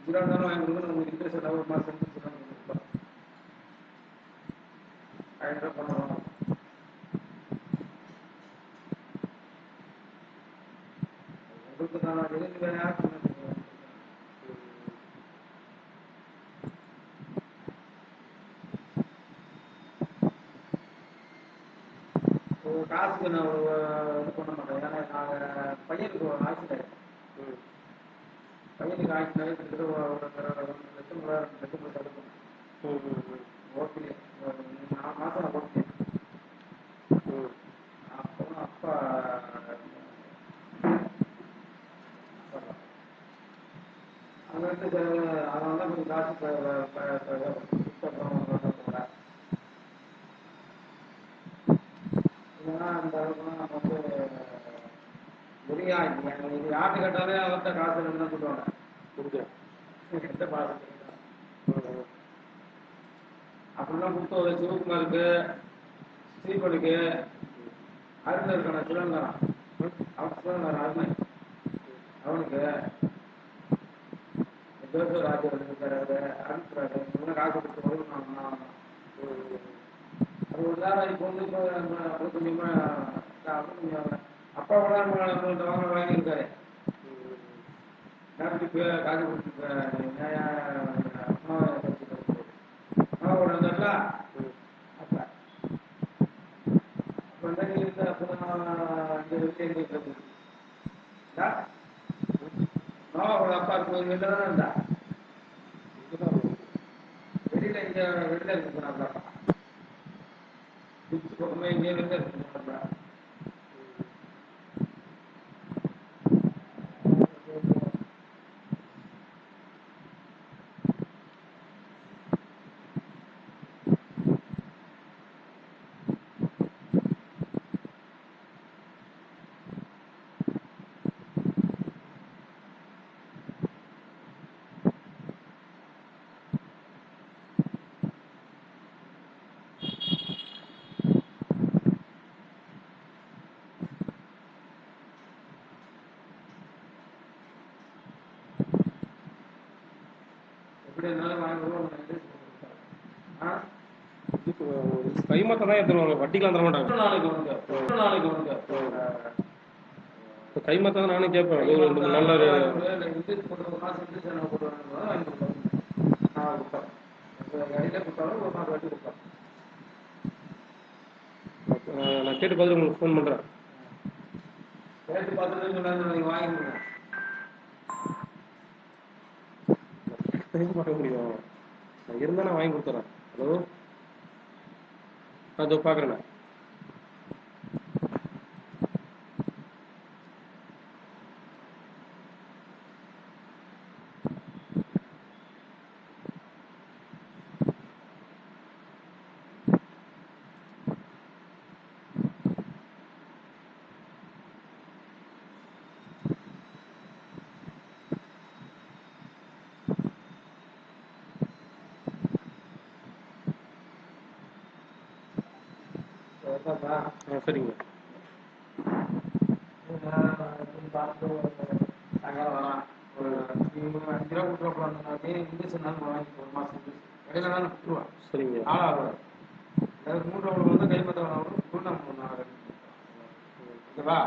அஞ்சு இருந்தாலும் வாங்கி நம்ம இன்ட்ரெஸ்ட் எல்லாம் ஒரு மாதம் இன்ட்ரெஸ்ட் ஆயிரம் ரூபாய் பண்ணலாம் உங்களுக்கு நான் வெளியில் வேற யாருக்கு காசுக்கு நான் இது பண்ண மாட்டேன். ஏன்னா நாங்கள் பையனுக்கு ஒரு ஆக்சிடென்ட் ம் பையனுக்கு ஆக்சிடென்ட் கிட்டத்தட்ட லட்சம் லட்சம் ஓகே மாதம் ஓகே அப்புறம் அப்பா அங்கே இருந்து அதனால தான் கொஞ்சம் காசு இல்லைன்னா அந்த அளவுக்குலாம் வந்து வெளியா யார்கிட்ட கேட்டாலே அவர்கிட்ட காசு இல்லைன்னு சொல்லுவாங்க புரியுது அப்படிலாம் சிவகுமாருக்கு ஸ்ரீபனுக்கு அருண் இருக்கான சிவங்காரன் அவன் அவனுக்கு ஜோசப் ராஜர் அனுப்புறாரு. இவங்க காசு கொடுத்து அது ஒரு நேரம் இப்போ வந்து அப்பா கூட வாங்கியிருக்காரு நேரத்துக்கு காசு கொடுத்து அம்மாவோட வந்தார்ல அப்பா அப்போ வந்து இருந்த அப்போ இங்கே வெளியே எங்கே அப்பா இருக்கும் வெளில தானே இருந்தா? வெளியில இங்க வெளியில இருக்கு போனாப்ல பக்கமே இங்கே இருக்கு போனாப்ல கைமாத்தம் தான் எடுத்துருவாங்க வட்டிக்கெலாம் தர மாட்டாங்க. எத்தனை நாளைக்கு எத்தனை நாளைக்கு இப்போ கைமாத்தம் தான் நானும் கேட்பேன். ஒரு ரெண்டு மூணு கொடுப்பாங்க நான் கேட்டு பார்த்துட்டு உங்களுக்கு ஃபோன் பண்ணுறேன் கேட்டு பார்த்துட்டு சொன்னாங்க நீங்க மாட்ட முடியும். நான் இருந்தால் நான் வாங்கி கொடுத்துறேன். ஹலோ? அதோ பார்க்குறேண்ணே ஆ சரிங்க. பார்த்து சாயங்காலம் வரலாம் ஒரு அஞ்சு ரூபா கொடுத்துருவாங்க இங்கிலீஷ் நாள் வாங்கி ஒரு மாசம் இடையில கொடுத்துருவான் சரிங்க. நாலாவது அதாவது மூன்று வந்து கைப்பற்ற டூர்னாமெண்ட் நான் ஓகேவா?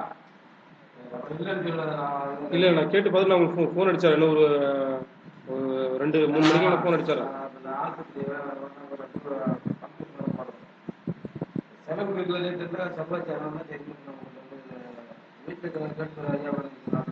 நான் இல்லை நான் கேட்டு பார்த்துட்டு நான் உங்களுக்கு ஃபோன் அடிச்சார் இன்னும் ஒரு ஒரு ரெண்டு மூணு மணிக்கு நான் ஃபோன் அடிச்சார் செலவு வீட்டில் தெரிஞ்சா சம்பாதிச்சாலும் தெரியும் வீட்டுக்கு கேட்டு ஐயா